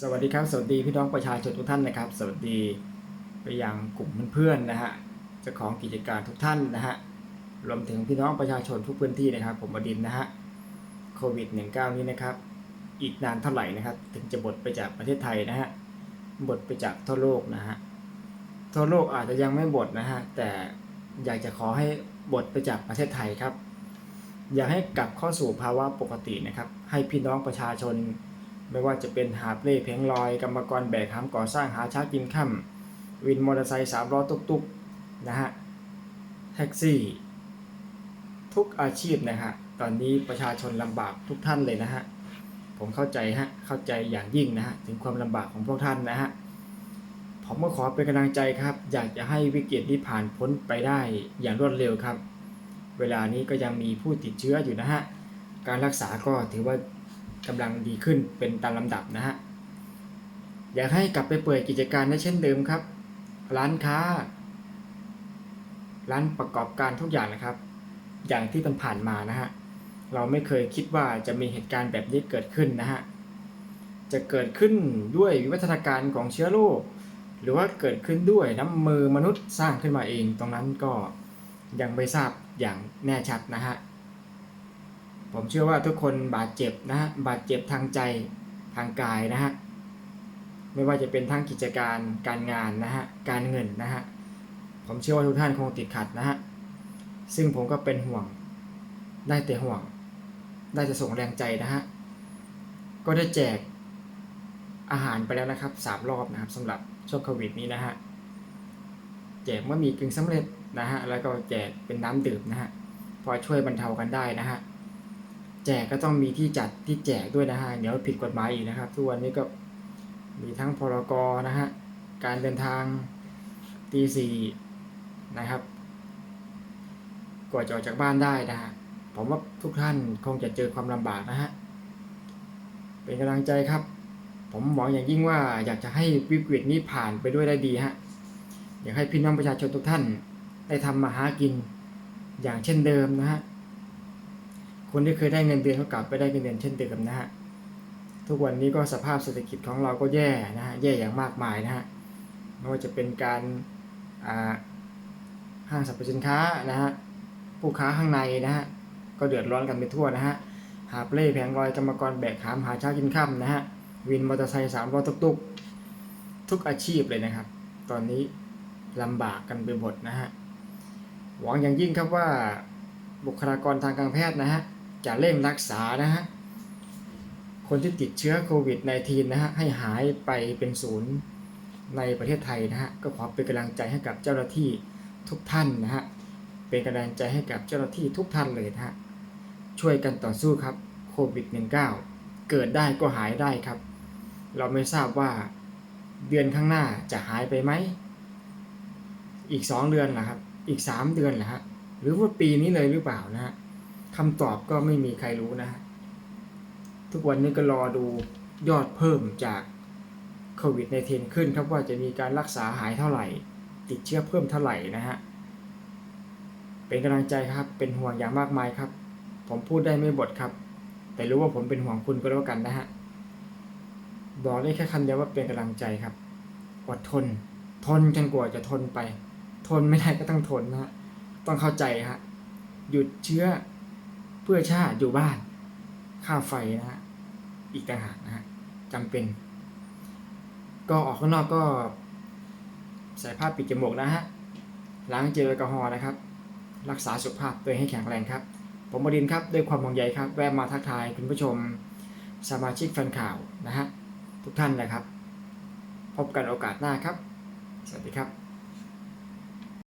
สวัสดีครับ สวัสดีพี่น้องประชาชนทุกท่านนะครับ สวัสดีไปยังกลุ่มเพื่อนๆนะฮะเจ้าของกิจการทุกท่านนะฮะรวมถึงพี่น้องประชาชนทุกพื้นที่นะครับ ผมบดินนะฮะโควิด -19 นี้นะครับ อีกนานเท่าไหร่นะครับ ถึงจะหมดไปจากประเทศไทยนะฮะหมดไปจากทั่วโลกนะฮะทั่วโลกอาจจะยังไม่หมดนะฮะแต่อยากจะขอให้หมดไปจากประเทศไทยครับ อยากให้กลับเข้าสู่ภาวะปกตินะครับ ให้พี่น้องประชาชน ไม่ว่าจะเป็นหาบเล่เพลงลอยกรรมกรแบกหามก่อสร้างหาเช้ากินค่ำวินมอเตอร์ไซค์สามล้อตุกๆนะฮะแท็กซี่ ทุกอาชีพนะฮะตอนนี้ประชาชนลำบากทุกท่านเลยนะฮะผมเข้าใจฮะเข้าใจอย่างยิ่งนะฮะถึงความลำบากของพวกท่านนะฮะผมก็ขอเป็นกำลังใจครับ อยากจะให้วิกฤตนี้ผ่านพ้นไปได้อย่างรวดเร็วครับ เวลานี้ก็ยังมีผู้ติดเชื้ออยู่นะฮะการรักษาก็ถือว่า กำลังดีขึ้นเป็นตามลำดับนะฮะ อยากให้กลับไปเปิดกิจการได้เช่นเดิมครับ ร้านค้า ร้านประกอบการทุกอย่างนะครับ อย่างที่มันผ่านมานะฮะ เราไม่เคยคิดว่าจะมีเหตุการณ์แบบนี้เกิดขึ้นนะฮะ จะเกิดขึ้นด้วยวิวัฒนาการของเชื้อโรคหรือว่าเกิดขึ้นด้วยน้ำมือมนุษย์สร้างขึ้นมาเอง ตรงนั้นก็ยังไม่ทราบอย่างแน่ชัดนะฮะ ผมเชื่อว่าทุกคนบาดเจ็บนะฮะบาดเจ็บทางใจทางกายนะฮะไม่ว่าจะเป็นทั้งกิจการการงานนะฮะการเงินนะฮะผมเชื่อว่าทุกท่านคงติดขัดนะฮะซึ่งผมก็เป็นห่วงได้แต่ห่วง ได้แต่ส่งแรงใจนะฮะก็ได้แจกอาหารไปแล้วนะครับสามรอบนะครับสำหรับช่วงโควิดนี้นะฮะแจกว่ามีกึ่งสำเร็จนะฮะแล้วก็แจกเป็นน้ำดื่มนะฮะพอช่วยบรรเทากันได้นะฮะ แจกก็ต้องมีที่จัดที่แจกด้วยนะฮะ เดี๋ยวผิดกฎหมายอีกนะครับ ทุกวันนี้ก็มีทั้งพรกนะฮะ การเดินทางตีสี่นะครับกว่าจะออกจากบ้านได้นะฮะ ผมว่าทุกท่านคงจะเจอความลำบากนะฮะ เป็นกำลังใจครับ ผมหวังอย่างยิ่งว่าอยากจะให้วิกฤตนี้ผ่านไปด้วยได้ดีฮะ อยากให้พี่น้องประชาชนทุกท่าน ได้ทำมาหากินอย่างเช่นเดิมนะฮะ คนที่เคยได้เงินเดือนก็กลับไปได้เงินเดือนเช่นเดิมนะฮะทุกวันนี้ก็สภาพเศรษฐกิจของเราก็แย่นะฮะแย่อย่างมากมายนะฮะไม่ว่าจะเป็นการห้างสรรพสินค้านะฮะผู้ค้าข้างในนะฮะก็เดือดร้อนกันไปทั่วนะฮะหาบเล่แผงลอยกรรมกรแบกหามหาเช้ากินค่ำนะฮะวินมอเตอร์ไซค์สามล้อตุกๆ ทุกอาชีพเลยนะครับ ตอนนี้ลำบากกันไปหมดนะฮะหวังอย่างยิ่งครับว่าบุคลากรทางการแพทย์นะฮะ จะเร่งรักษานะฮะคนที่ติดเชื้อโควิด -19 นะฮะให้หายไปเป็นศูนย์ในประเทศไทยนะฮะก็ขอเป็นกำลังใจให้กับเจ้าหน้าที่ทุกท่านนะฮะเป็นกำลังใจให้กับเจ้าหน้าที่ทุกท่านเลยนะฮะช่วยกันต่อสู้ครับโควิด -19 เกิดได้ก็หายได้ครับ เราไม่ทราบว่าเดือนข้างหน้าจะหายไปไหม อีก 2 เดือนเหรอครับ อีก 3 เดือนเหรอฮะหรือว่าปีนี้เลยหรือเปล่านะฮะ คำตอบก็ไม่มีใครรู้นะ ทุกวันนี้ก็รอดูยอดเพิ่มจากโควิดในเทนขึ้นครับว่าจะมีการรักษาหายเท่าไหร่ ติดเชื้อเพิ่มเท่าไหร่นะฮะ เป็นกำลังใจครับเป็นห่วงอย่างมากมายครับ ผมพูดได้ไม่หมดครับ แต่รู้ว่าผมเป็นห่วงคุณก็แล้วกันนะฮะบอกได้แค่คำเดียวว่าเป็นกำลังใจครับอดทน ทนจนกว่าจะทนไป ทนไม่ได้ก็ต้องทนนะฮะต้องเข้าใจฮะหยุดเชื้อ เพื่อชาติอยู่บ้านค่าไฟนะฮะอีกต่างหากนะฮะจำเป็น ก็ออกข้างนอกก็ใส่ผ้าปิดจมูกนะฮะล้างเจลแอลกอฮอล์นะครับ รักษาสุขภาพตัวเองให้แข็งแรงครับ ผมบดินทร์ครับด้วยความห่วงใยครับ แวะมาทักทายคุณผู้ชมสมาชิกแฟนข่าวนะฮะทุกท่านนะครับ พบกันโอกาสหน้าครับ สวัสดีครับ